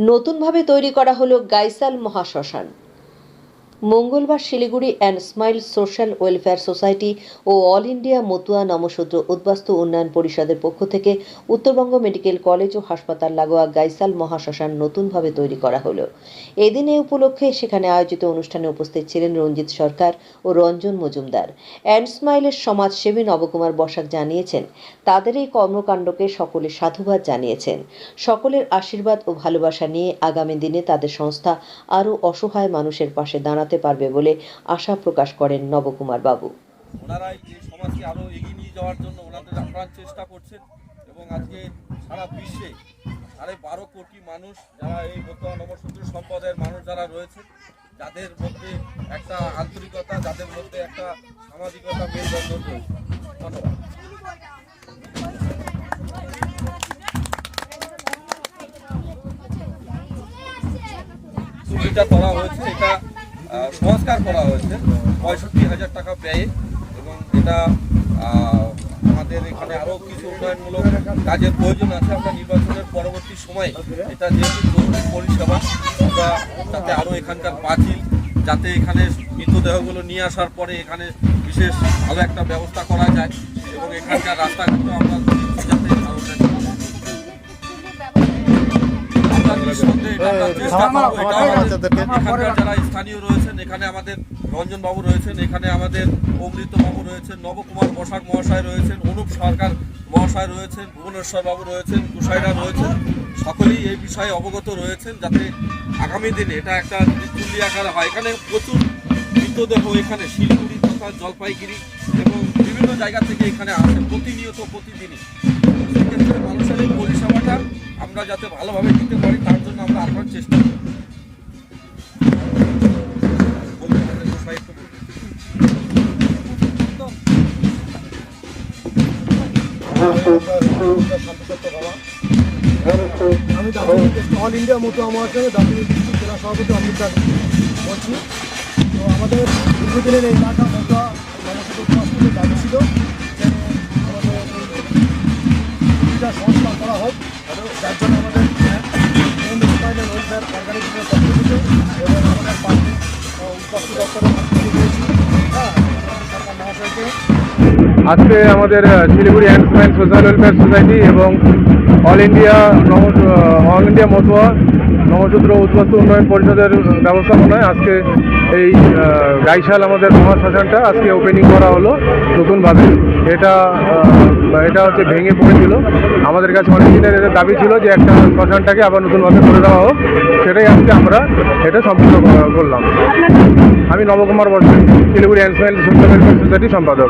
নতুনভাবে তৈরি করা হল গাইসাল মহাশ্মশান। মঙ্গলবার Siliguri and smile social welfare society O all India Matua Namasudra উদ্বাস্তু উন্নয়ন পরিষদের পক্ষ থেকে উত্তরবঙ্গ মেডিকেল কলেজ ও হাসপাতাল লাগোয়া গাইসাল মহাশ্মশান নতুনভাবে তৈরি করা হলো। এদিন এ উপলক্ষে সেখানে আয়োজিত অনুষ্ঠানে উপস্থিত ছিলেন রঞ্জিত সরকার ও রঞ্জন মজুমদার। অ্যান্ড স্মাইলের সমাজসেবী নবকুমার বসাক জানিয়েছেন, তাদের এই কর্মকাণ্ডকে সকলে সাধুবাদ জানিয়েছেন। সকলের আশীর্বাদ ও ভালোবাসা নিয়ে আগামী দিনে তাদের সংস্থা আরও অসহায় মানুষের পাশে দাঁড়াতে পারবে বলে আশা প্রকাশ করেন নবকুমার বাবু। ওনারাই এই সমাজকে আরও এগিয়ে নিয়ে যাওয়ার জন্য ওনাদের আপ্রাণ চেষ্টা করছেন এবং আজকে সারা বিশ্বে সাড়ে বারো কোটি মানুষ যারা এই বর্তমান নবসূত্র সম্প্রদায়ের মানুষ যারা রয়েছে, যাদের মধ্যে একটা আন্তরিকতা, যাদের মধ্যে একটা সামাজিকতা মেলবন্ধন রয়েছে। ধন্যবাদ। চুরিটা করা হয়েছে এটা সংস্কার করা হয়েছে। পঁয়ষট্টি হাজার টাকা ব্যয়ে এবং এটা আমাদের এখানে আরও কিছু উন্নয়নমূলক কাজের প্রয়োজন আছে। আমরা নির্বাচনের পরবর্তী সময়ে এটা যেহেতু জরুরি পরিষেবা, আমরা যাতে আরও এখানকার পাঁচিল, যাতে এখানে মৃতদেহগুলো নিয়ে আসার পরে এখানে বিশেষ ভালো একটা ব্যবস্থা করা যায় এবং এখানকার রাস্তাঘাটও আমরা স্থানীয় রয়েছেন এখানে আমাদের রঞ্জন রয়েছেন এখানে আমাদের অমৃত রয়েছেন নবকুমার বসাক মহাশয় রয়েছেন অনুপ সরকার মহাশয় রয়েছেন ভুবনেশ্বর রয়েছেন কুশাইরা রয়েছেন সকলেই এই বিষয়ে অবগত রয়েছেন যাতে আগামী দিনে এটা একটা তুল্লি আকারে হয় এখানে প্রচুর মৃতদেহ এখানে শিলিগুড়ি তথা জলপাইগুড়ি এবং বিভিন্ন জায়গা থেকে এখানে আসে প্রতিনিয়ত প্রতিদিনই। সেক্ষেত্রে মানুষের এই পরিষেবাটা আমরা যাতে ভালোভাবে দিতে পারি, তার জন্য আমরা আপ্রাণ চেষ্টা করি। আমি অল ইন্ডিয়া মতো আমার দার্জিলিং ডিস্ট্রিক্ট জেলা সভাপতি বলছি। তো আমাদের এই এলাকা মতো দাবি ছিল। আমাদের সংস্কার করা হয় যার জন্য আমাদের আজকে আমাদের Siliguri and smile social welfare society এবং all India all India Matua নবসূত্র উদ্বস্ত উন্নয়ন পরিষদের ব্যবস্থাপনায় আজকে এই গাইশাল আমাদের মহাশ্মশানটা আজকে ওপেনিং করা হলো নতুনভাবে। এটা এটা হচ্ছে ভেঙে পড়েছিল। আমাদের কাছে অনেক দিনের এদের দাবি ছিল যে একটা শ্মশানটাকে আবার নতুনভাবে করে দেওয়া হোক। সেটাই আজকে আমরা এটা সম্পূর্ণ করা- করলাম। আমি নবকুমার বর্ষ শিলিগুড়ি অ্যান্ড সোসাইটি সম্পাদক।